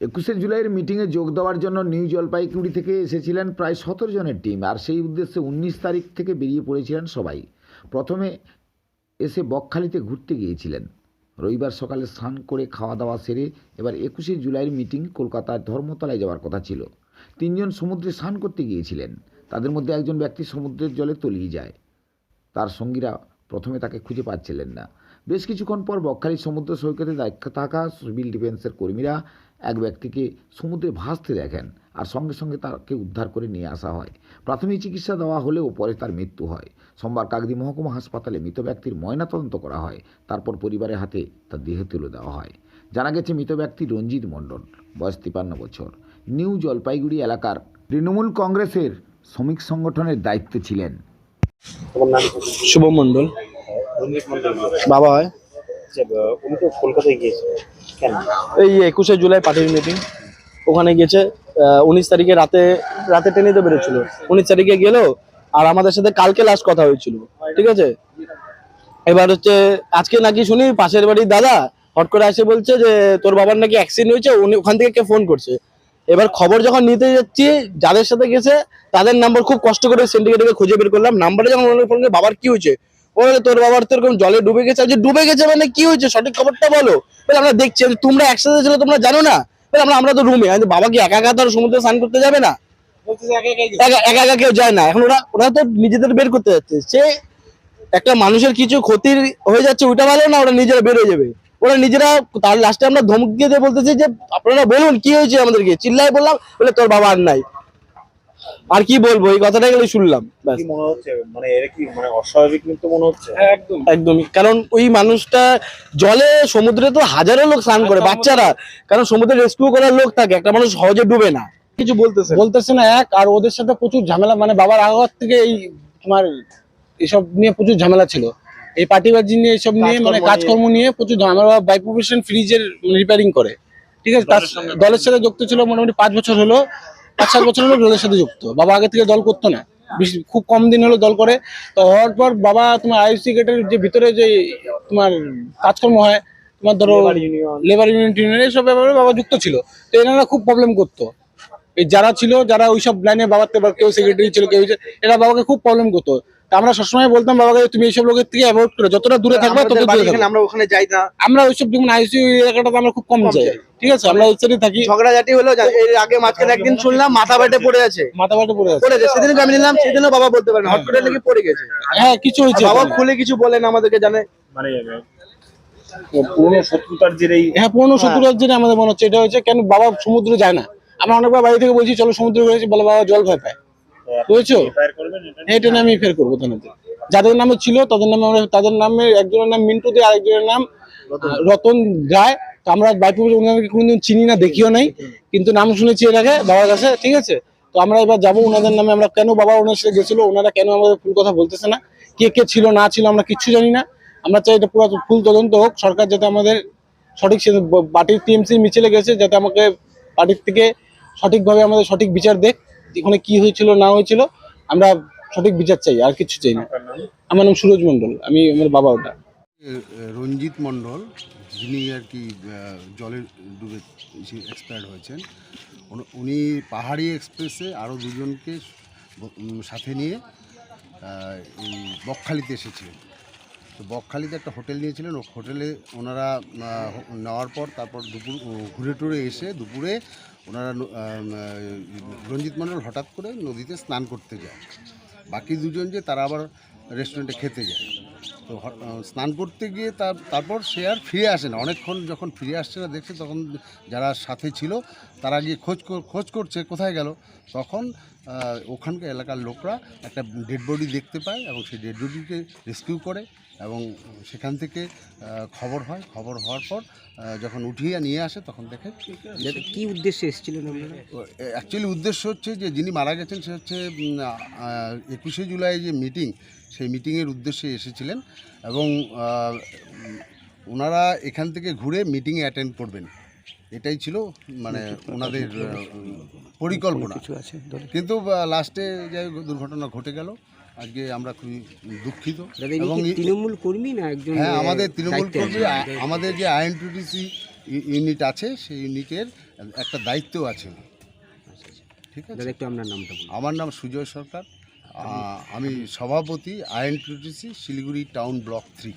একুশে জুলাইয়ের মিটিংয়ে যোগ দেওয়ার জন্য নিউ জলপাইগুড়ি থেকে এসেছিলেন প্রায় সতেরো জনের টিম, আর সেই উদ্দেশ্যে উনিশ তারিখ থেকে বেরিয়ে পড়েছিলেন সবাই। প্রথমে এসে বকখালিতে ঘুরতে গিয়েছিলেন। রবিবার সকালে স্নান করে খাওয়া দাওয়া সেরে এবার একুশে জুলাইয়ের মিটিং কলকাতার ধর্মতলায় যাওয়ার কথা ছিল। তিনজন সমুদ্রে স্নান করতে গিয়েছিলেন। তাদের মধ্যে একজন ব্যক্তি সমুদ্রের জলে তলিয়ে যায়। তার সঙ্গীরা প্রথমে তাকে খুঁজে পাচ্ছিলেন না। বেশ কিছুক্ষণ পর বকখালি সমুদ্র সৈকতে থাকা সিভিল ডিফেন্সের কর্মীরা এক ব্যক্তিকে সমুদ্রে ভাসতে দেখেন আর সঙ্গে সঙ্গে তাকে উদ্ধার করে নিয়ে আসা হয়। প্রাথমিক চিকিৎসা দেওয়া হলেও পরে তার মৃত্যু হয়। সোমবার কাকদি মহকুমা হাসপাতালে মৃত ব্যক্তির ময়নাতদন্ত করা হয়। তারপর পরিবারের হাতে তার দেহ তুলে দেওয়া হয়। জানা গেছে মৃত ব্যক্তি রঞ্জিত মণ্ডল, বয়স তিপান্ন বছর। নিউ জলপাইগুড়ি এলাকার তৃণমূল কংগ্রেসের শ্রমিক সংগঠনের দায়িত্বে ছিলেন? শুভ মন্ডল বাবা হয়। আচ্ছা, উনি তো কলকাতায় গিয়েছিল কেন? এই একুশে জুলাই পার্টির মিটিং ওখানে গেছে উনিশ তারিখে রাতে রাতে ট্রেনে তো বেরোচ্ছিল। উনিশ তারিখে গেল আর আমাদের সাথে কালকে লাস্ট কথা হয়েছিল। ঠিক আছে? এবার হচ্ছে আজকে নাকি শুনি পাশের বাড়ির দাদা হট করে এসে বলছে যে তোর বাবার নাকি অ্যাক্সিডেন্ট হয়েছে উনি ওখান থেকে কে ফোন করছে? এবার খবর যখন নিতে যাচ্ছি যাদের সাথে গেছে তাদের নাম্বার খুব কষ্ট করে সিন্ডিকেটকে খুঁজে বের করলাম। নাম্বারে যখন ফোন করে বাবার কি হয়েছে? ও তোর বাবার তো এরকম জলে ডুবে গেছে যে ডুবে গেছে মানে কি হয়েছে? সঠিক খবরটা বলো। বলে আমরা দেখছি তোমরা একসাথে ছিল তোমরা জানো না? বলে আমরা আমরা তো রুমে বাবা কি একা একা তো সমুদ্রে স্নান করতে যাবে না? একা একা কেউ যায় না। এখন ওরা ওরা তো নিজেদের বের করতে যাচ্ছে। সে একটা মানুষের কিছু ক্ষতির হয়ে যাচ্ছে ওইটা ভালো না ওরা নিজেরা বের হয়ে যাবে। ওরা নিজেরা তার লাস্টে আমরা ধমক দিয়ে বলতেছি যে আপনারা বলুন কি হয়েছে আমাদেরকে? চিল্লাই বললাম বলে তোর বাবা আর নাই। আর কি বলব এই কথাটা গেলে শুনলাম কি মনে হচ্ছে? মানে এর কি মানে অস্বাভাবিক কিন্তু মনে হচ্ছে? একদম। একদমই কারণ ওই মানুষটা জলে সমুদ্রে তো হাজারো লোক স্নান করে বাচ্চারা। কারণ সমুদ্রে রেস্কিউ করার লোক থাকে একটা মানুষ সহজে ডুবে না। কিছু বলতেছে বলতেছে না এক আর ওদের সাথে প্রচুর ঝামেলা মানে বাবার আগত থেকে এই তোমার এসব নিয়ে প্রচুর ঝামেলা ছিল। এই পার্টিবাজি নিয়ে এইসব নিয়ে মানে কাজকর্ম কাজকর্ম নিয়ে। প্রচুর ঝামেলা বাই প্রফেশন ফ্রিজের রিপেয়ারিং করে। ঠিক আছে? তার দলের সাথে যুক্ত ছিল মোটামুটি পাঁচ বছর হলো। পাঁচ সাত বছর হলো দলের সাথে যুক্ত। বাবা আগে থেকে দল করতো না। খুব কম দিন হলো দল করে। তো হওয়ার পর বাবা তোমার আইসি গেটের যে ভিতরে যে তোমার কাজকর্ম হয় তোমার ধরো লেবার ইউনিয়ন ইউনিয়ন এইসব ব্যাপারে বাবা যুক্ত ছিল। তো এনারা খুব প্রবলেম করতো। এই যারা ছিল যারা ওইসব লাইনে বাবার কেউ সেক্রেটারি ছিল কেউ এরা বাবাকে খুব প্রবলেম করতো। আমরা সবসময় বলতাম বাবাকে তুমি এইসব লোকের থেকে অ্যাভয়েড করো। যতটা দূরে থাকবে তত দূরে থাকবে। আমরা ওখানে যাই না। আমরা ওইসব যেমন আইসিইউ এলাকাটাতে আমরা খুব কম যাই। ঠিক আছে আমরা ওই থাকি। ঝগড়াঝাটি হলো এর আগে মাঝখানে একদিন শুনলাম মাথা বেটে পড়ে আছে। মাথা বাটে পড়ে আছে। পড়ে গেছে সেদিনকে আমি নিলাম সেদিনও বাবা বলতে পারেন হট করে নাকি পড়ে গেছে। হ্যাঁ কিছু হয়েছে বাবা খুলে কিছু বলেন আমাদেরকে জানে। মানে পুরনো শত্রুতার জেরেই। হ্যাঁ পুরনো শত্রু রাজ্যে আমাদের মনে হচ্ছে। এটা হচ্ছে কেন বাবা সমুদ্রে যায় না? আমরা অনেকবার বাড়ি থেকে বলছি চলো সমুদ্রে ঘুরেছি বলে বাবা জল ভয় পায় বুঝেছ? এটা আমি ফের করব থানাতে যাদের নামে ছিল তাদের নামে আমরা তাদের নামে একজনের নাম মিন্টু দে আরেকজনের নাম রতন। রায় তো আমরা বাইপুর ওনাদেরকে কোনোদিন চিনি না দেখিও নাই। কিন্তু নাম শুনেছি এর আগে বাবার কাছে ঠিক আছে? তো আমরা এবার যাব ওনাদের নামে। আমরা কেন বাবা ওনার সাথে গেছিল? ওনারা কেন আমাদের ফুল কথা বলতেছে না? কে কে ছিল না ছিল আমরা কিচ্ছু জানি না। আমরা চাই এটা পুরো ফুল তদন্ত হোক। সরকার যাতে আমাদের সঠিক পার্টির টিএমসি মিছিলে গেছে যাতে আমাকে পার্টির থেকে সঠিকভাবে আমাদের সঠিক বিচার দেখ এখানে কি হয়েছিল না হয়েছিল। আমরা সঠিক বিচার চাই আর কিছু চাই না। আমার নাম সুরজ মন্ডল আমি আমার বাবা ওটা। রঞ্জিত মণ্ডল যিনি আর কি জলে ডুবে এক্সপায়ার্ড হয়েছেন। উনি পাহাড়ি এক্সপ্রেসে আরও দুজনকে সাথে নিয়ে বকখালিতে এসেছিলেন। তো বকখালিতে একটা হোটেল নিয়েছিলেন, ও হোটেলে ওনারা নেওয়ার পর তারপর দুপুর ঘুরে টুরে এসে দুপুরে ওনারা রঞ্জিত মণ্ডল হঠাৎ করে নদীতে স্নান করতে যায়। বাকি দুজন যে তারা আবার রেস্টুরেন্টে খেতে যায়। তো স্নান করতে গিয়ে তার তারপর সে আর ফিরে আসে না। অনেকক্ষণ যখন ফিরে আসছে না দেখছে তখন যারা সাথে ছিল তারা গিয়ে খোঁজ খোঁজ করছে কোথায় গেল। তখন ওখানকার এলাকার লোকরা একটা ডেড বডি দেখতে পায় এবং সেই ডেড বডিকে রেস্কিউ করে এবং সেখান থেকে খবর হয়। খবর হওয়ার পর যখন উঠিয়ে নিয়ে আসে তখন দেখে কি উদ্দেশ্যে এসেছিলেন অ্যাকচুয়ালি উদ্দেশ্য হচ্ছে যে যিনি মারা গেছেন সে হচ্ছে একুশে জুলাই যে মিটিং সেই মিটিংয়ের উদ্দেশ্যে এসেছিলেন এবং ওনারা এখান থেকে ঘুরে মিটিংয়ে অ্যাটেন্ড করবেন। এটাই ছিল মানে ওনাদের পরিকল্পনা? কিন্তু লাস্টে যাই দুর্ঘটনা ঘটে গেল। আজকে আমরা খুবই দুঃখিত এবং তৃণমূল কর্মী না একজন হ্যাঁ আমাদের তৃণমূল কর্মী আমাদের যে আইএনটিটিসি ইউ- ইউনিট আছে সেই ইউনিটের একটা দায়িত্ব আছে ঠিক আছে? একটু আপনার নামটা আমার নাম সুজয় সরকার। আমি সভাপতি INTTC Siliguri town block three.